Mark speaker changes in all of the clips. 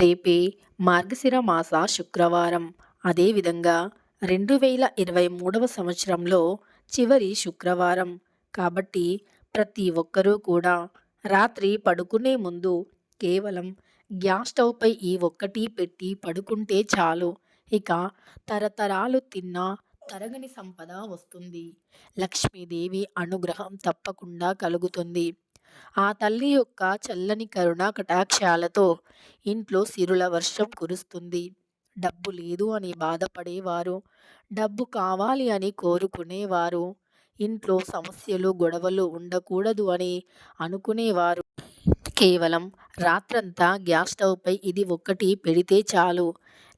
Speaker 1: రేపే మార్గశిర మాస శుక్రవారం. అదేవిధంగా రెండు వేల ఇరవై మూడవ సంవత్సరంలో చివరి శుక్రవారం. కాబట్టి ప్రతి ఒక్కరూ కూడా రాత్రి పడుకునే ముందు కేవలం గ్యాస్ స్టవ్పై ఈ ఒక్కటి పెట్టి పడుకుంటే చాలు. ఇక తరతరాలు తిన్నా తరగని సంపద వస్తుంది. లక్ష్మీదేవి అనుగ్రహం తప్పకుండా కలుగుతుంది. ఆ తల్లి యొక్క చల్లని కరుణ కటాక్షాలతో ఇంట్లో సిరుల వర్షం కురుస్తుంది. డబ్బు లేదు అని బాధపడేవారు. డబ్బు కావాలి అని కోరుకునేవారు. ఇంట్లో సమస్యలు గొడవలు ఉండకూడదు అని అనుకునేవారు. కేవలం రాత్రంతా గ్యాస్ స్టవ్పై ఇది ఒక్కటి పెడితే చాలు.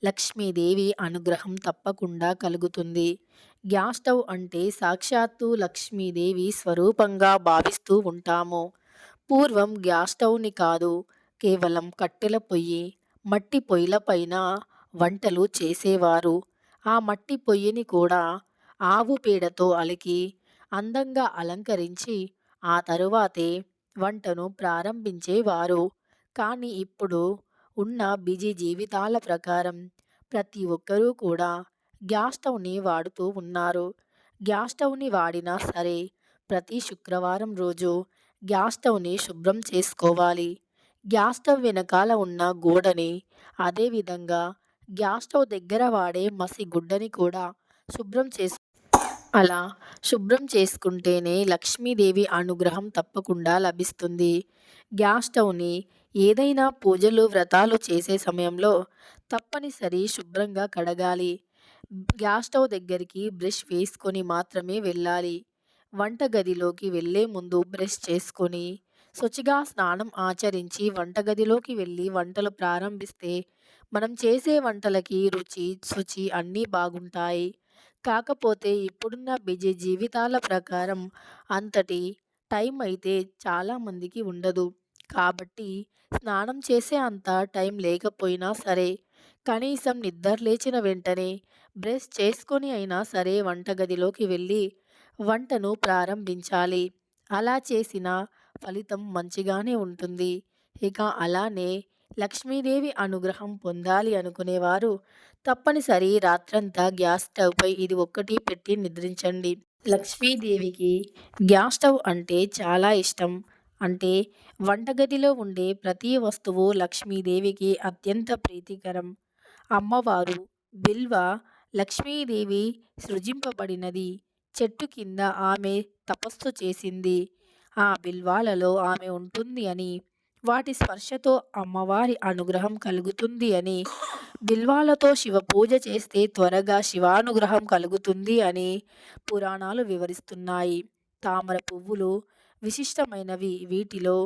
Speaker 1: లక్ష్మీదేవి అనుగ్రహం తప్పకుండా కలుగుతుంది. గ్యాస్ స్టవ్ అంటే సాక్షాత్తు లక్ష్మీదేవి స్వరూపంగా భావిస్తూ ఉంటాము. పూర్వం గ్యాస్ స్టవ్ని కాదు కేవలం కట్టెల పొయ్యి మట్టి పొయ్యిలపైన వంటలు చేసేవారు. ఆ మట్టి పొయ్యిని కూడా ఆవు పేడతో అలికి అందంగా అలంకరించి ఆ తరువాతే వంటను ప్రారంభించేవారు. కానీ ఇప్పుడు ఉన్న బిజీ జీవితాల ప్రకారం ప్రతి ఒక్కరూ కూడా గ్యాస్ స్టవ్ని వాడుతూ ఉన్నారు. గ్యాస్ స్టవ్ని వాడినా సరే ప్రతి శుక్రవారం రోజు గ్యాస్ స్టవ్ని శుభ్రం చేసుకోవాలి. గ్యాస్ స్టవ్ వెనకాల ఉన్న గోడని అదేవిధంగా గ్యాస్ స్టవ్ దగ్గర వాడే మసి గుడ్డని కూడా శుభ్రం చేసు అలా శుభ్రం చేసుకుంటేనే లక్ష్మీదేవి అనుగ్రహం తప్పకుండా లభిస్తుంది. గ్యాస్ స్టవ్ని ఏదైనా పూజలు వ్రతాలు చేసే సమయంలో తప్పనిసరి శుభ్రంగా కడగాలి. గ్యాస్ స్టవ్ దగ్గరికి బ్రష్ వేసుకొని మాత్రమే వెళ్ళాలి. వంటగదిలోకి వెళ్ళే ముందు బ్రష్ చేసుకొని శుచిగా స్నానం ఆచరించి వంటగదిలోకి వెళ్ళి వంటలు ప్రారంభిస్తే మనం చేసే వంటలకి రుచి శుచి అన్నీ బాగుంటాయి. కాకపోతే ఇప్పుడున్న బిజీ జీవితాల ప్రకారం అంతటి టైం అయితే చాలామందికి ఉండదు. కాబట్టి స్నానం చేసే అంత టైం లేకపోయినా సరే కనీసం నిద్ర లేచిన వెంటనే బ్రష్ చేసుకొని అయినా సరే వంటగదిలోకి వెళ్ళి వంటను ప్రారంభించాలి. అలా చేసిన ఫలితం మంచిగానే ఉంటుంది. ఇక అలానే లక్ష్మీదేవి అనుగ్రహం పొందాలి అనుకునేవారు. తప్పనిసరి రాత్రంతా గ్యాస్ స్టవ్పై ఇది ఒక్కటి పెట్టి నిద్రించండి. లక్ష్మీదేవికి గ్యాస్ స్టవ్ అంటే చాలా ఇష్టం. అంటే వంటగదిలో ఉండే ప్రతి వస్తువు లక్ష్మీదేవికి అత్యంత ప్రీతికరం. అమ్మవారు బిల్వ లక్ష్మీదేవి సృజింపబడినది. చెట్టు కింద ఆమె తపస్సు చేసింది. ఆ బిల్వాలలో ఆమె ఉంటుంది అని వాటి స్పర్శతో అమ్మవారి అనుగ్రహం కలుగుతుంది అని బిల్వాలతో శివ పూజ చేస్తే త్వరగా శివానుగ్రహం కలుగుతుంది అని పురాణాలు వివరిస్తున్నాయి. తామర పువ్వులు విశిష్టమైనవి. వీటిలో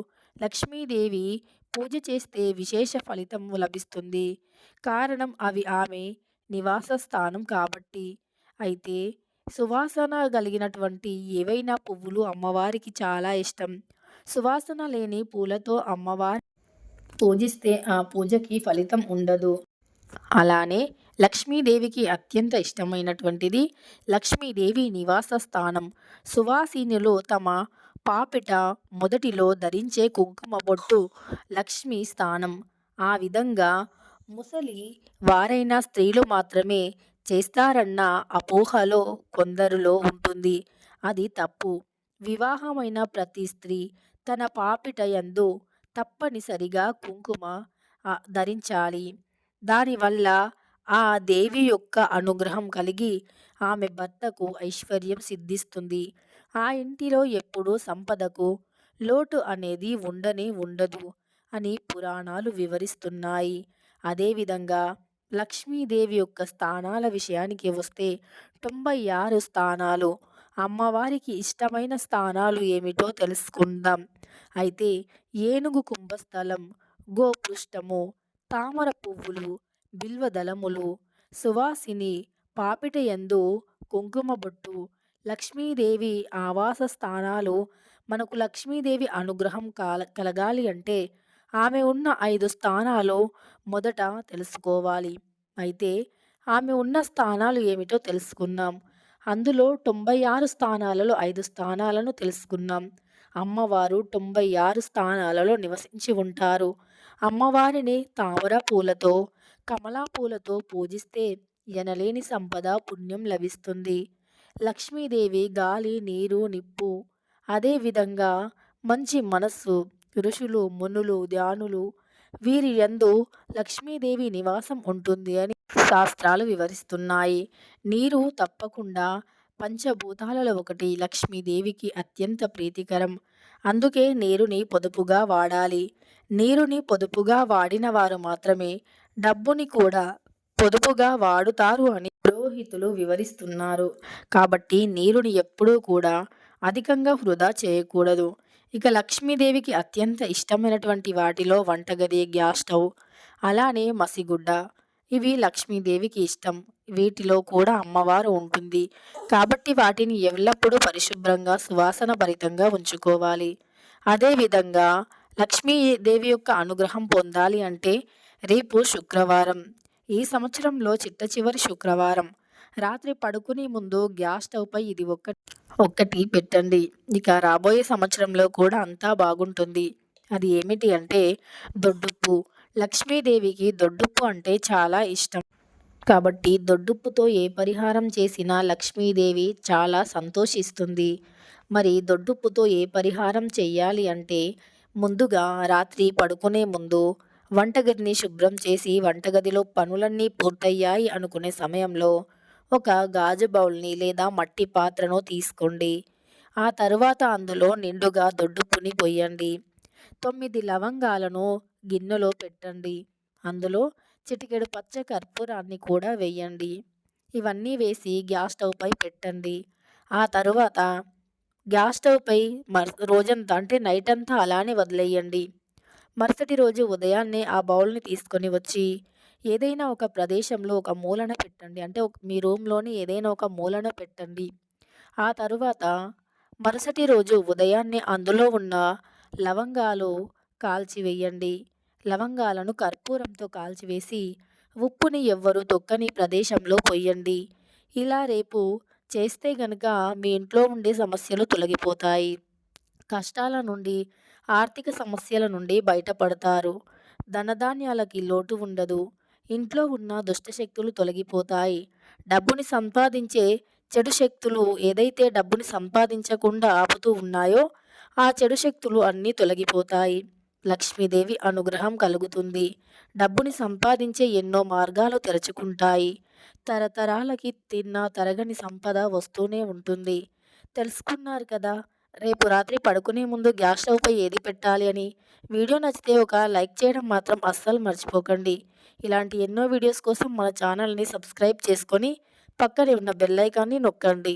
Speaker 1: లక్ష్మీదేవి పూజ చేస్తే విశేష ఫలితం లభిస్తుంది. కారణం అవి ఆమె నివాస స్థానం కాబట్టి. అయితే సువాసన కలిగినటువంటి ఏవైనా పువ్వులు అమ్మవారికి చాలా ఇష్టం. సువాసన లేని పూలతో అమ్మవారి పూజిస్తే ఆ పూజకి ఫలితం ఉండదు. అలానే లక్ష్మీదేవికి అత్యంత ఇష్టమైనటువంటిది లక్ష్మీదేవి నివాస స్థానం. సువాసినులు తమ పాపిట మొదటిలో ధరించే కుంకుమ బొట్టు లక్ష్మీ స్థానం. ఆ విధంగా ముసలి వారైన స్త్రీలు మాత్రమే చేస్తారన్న అపోహలో కొందరిలో ఉంటుంది. అది తప్పు. వివాహమైన ప్రతి స్త్రీ తన పాపిట యందు తప్పనిసరిగా కుంకుమ ధరించాలి. దానివల్ల ఆ దేవి యొక్క అనుగ్రహం కలిగి ఆమె భర్తకు ఐశ్వర్యం సిద్ధిస్తుంది. ఆ ఇంటిలో ఎప్పుడూ సంపదకు లోటు అనేది ఉండనే ఉండదు అని పురాణాలు వివరిస్తున్నాయి. అదేవిధంగా లక్ష్మీదేవి యొక్క స్థానాల విషయానికి వస్తే తొంభై ఆరు స్థానాలు. అమ్మవారికి ఇష్టమైన స్థానాలు ఏమిటో తెలుసుకుందాం. అయితే ఏనుగు కుంభస్థలం గోపృష్టము తామర పువ్వులు బిల్వదళములు సువాసిని పాపిటయందు కుంకుమ బొట్టు లక్ష్మీదేవి ఆవాస స్థానాలు. మనకు లక్ష్మీదేవి అనుగ్రహం కాల కలగాలి అంటే ఆమె ఉన్న ఐదు స్థానాలు మొదట తెలుసుకోవాలి. అయితే ఆమె ఉన్న స్థానాలు ఏమిటో తెలుసుకున్నాం అందులో తొంభై ఆరు స్థానాలలో ఐదు స్థానాలను తెలుసుకున్నాం అమ్మవారు తొంభై ఆరు స్థానాలలో నివసించి ఉంటారు. అమ్మవారిని తామర పూలతో కమలా పూలతో పూజిస్తే ఎనలేని సంపద పుణ్యం లభిస్తుంది. లక్ష్మీదేవి గాలి నీరు నిప్పు అదేవిధంగా మంచి మనస్సు ఋషులు మునులు ధ్యానులు వీరి యందు లక్ష్మీదేవి నివాసం ఉంటుంది అని శాస్త్రాలు వివరిస్తున్నాయి. నీరు తప్పకుండా పంచభూతాలలో ఒకటి లక్ష్మీదేవికి అత్యంత ప్రీతికరం. అందుకే నీరుని పొదుపుగా వాడాలి. నీరుని పొదుపుగా వాడిన వారు మాత్రమే డబ్బుని కూడా పొదుపుగా వాడుతారు అని పురోహితులు వివరిస్తున్నారు. కాబట్టి నీరుని ఎప్పుడూ కూడా అధికంగా వృధా చేయకూడదు. ఇక లక్ష్మీదేవికి అత్యంత ఇష్టమైనటువంటి వాటిలో వంటగది గ్యాస్ స్టవ్ అలానే మసిగుడ్డ. ఇవి లక్ష్మీదేవికి ఇష్టం. వీటిలో కూడా అమ్మవారు ఉంటుంది. కాబట్టి వాటిని ఎల్లప్పుడూ పరిశుభ్రంగా సువాసన భరితంగా ఉంచుకోవాలి అదేవిధంగా లక్ష్మీదేవి యొక్క అనుగ్రహం పొందాలి అంటే రేపు శుక్రవారం. ఈ సంవత్సరంలో చిట్ట చివరి శుక్రవారం. రాత్రి పడుకునే ముందు గ్యాస్ స్టవ్పై ఇది ఒక్క ఒక్కటి పెట్టండి. ఇక రాబోయే సంవత్సరంలో కూడా అంతా బాగుంటుంది. అది ఏమిటి అంటే దొడ్డుప్పు. లక్ష్మీదేవికి దొడ్డుప్పు అంటే చాలా ఇష్టం. కాబట్టి దొడ్డుప్పుతో ఏ పరిహారం చేసినా లక్ష్మీదేవి చాలా సంతోషిస్తుంది. మరి దొడ్డుప్పుతో ఏ పరిహారం చెయ్యాలి అంటే ముందుగా రాత్రి పడుకునే ముందు వంటగదిని శుభ్రం చేసి వంటగదిలో పనులన్నీ పూర్తయ్యాయి అనుకునే సమయంలో ఒక గాజు బౌల్ని లేదా మట్టి పాత్రను తీసుకోండి. ఆ తరువాత అందులో నిండుగా దొడ్డుప్పుని పొయ్యండి తొమ్మిది లవంగాలను గిన్నెలో పెట్టండి. అందులో చిటికెడు పచ్చ కర్పూరాన్ని కూడా వేయండి. ఇవన్నీ వేసి గ్యాస్ స్టవ్పై పెట్టండి. ఆ తరువాత గ్యాస్ స్టవ్పై మర్ రోజంతా అంటే నైట్ అంతా అలానే వదిలేయండి. మరుసటి రోజు ఉదయాన్నే ఆ బౌల్ని తీసుకొని వచ్చి ఏదైనా ఒక ప్రదేశంలో ఒక మూలన పెట్టండి. అంటే మీ రూమ్లోని ఏదైనా ఒక మూలన పెట్టండి. ఆ తరువాత మరుసటి రోజు ఉదయాన్నే అందులో ఉన్న లవంగాలు కాల్చివేయండి లవంగాలను కర్పూరంతో కాల్చివేసి ఉప్పుని ఎవ్వరు తొక్కని ప్రదేశంలో పొయ్యండి ఇలా రేపు చేస్తే గనక మీ ఇంట్లో ఉండే సమస్యలు తొలగిపోతాయి. కష్టాల నుండి ఆర్థిక సమస్యల నుండి బయటపడతారు. ధనధాన్యాలకి లోటు ఉండదు. ఇంట్లో ఉన్న దుష్టశక్తులు తొలగిపోతాయి. డబ్బుని సంపాదించే చెడు శక్తులు ఏదైతే డబ్బుని సంపాదించకుండా ఆపుతూ ఉన్నాయో ఆ చెడు శక్తులు అన్నీ తొలగిపోతాయి. లక్ష్మీదేవి అనుగ్రహం కలుగుతుంది. డబ్బుని సంపాదించే ఎన్నో మార్గాలు తెరుచుకుంటాయి. తరతరాలకి తిన్న తరగని సంపద వస్తూనే ఉంటుంది. తెలుసుకున్నారు కదా రేపు రాత్రి పడుకునే ముందు గ్యాస్ స్టవ్పై ఏది పెట్టాలి అని వీడియో నచ్చితే ఒక లైక్ చేయడం మాత్రం అస్సలు మర్చిపోకండి. ఇలాంటి ఎన్నో వీడియోస్ కోసం మన ఛానల్ని సబ్స్క్రైబ్ చేసుకొని పక్కనే ఉన్న బెల్ ఐకాన్ని నొక్కండి.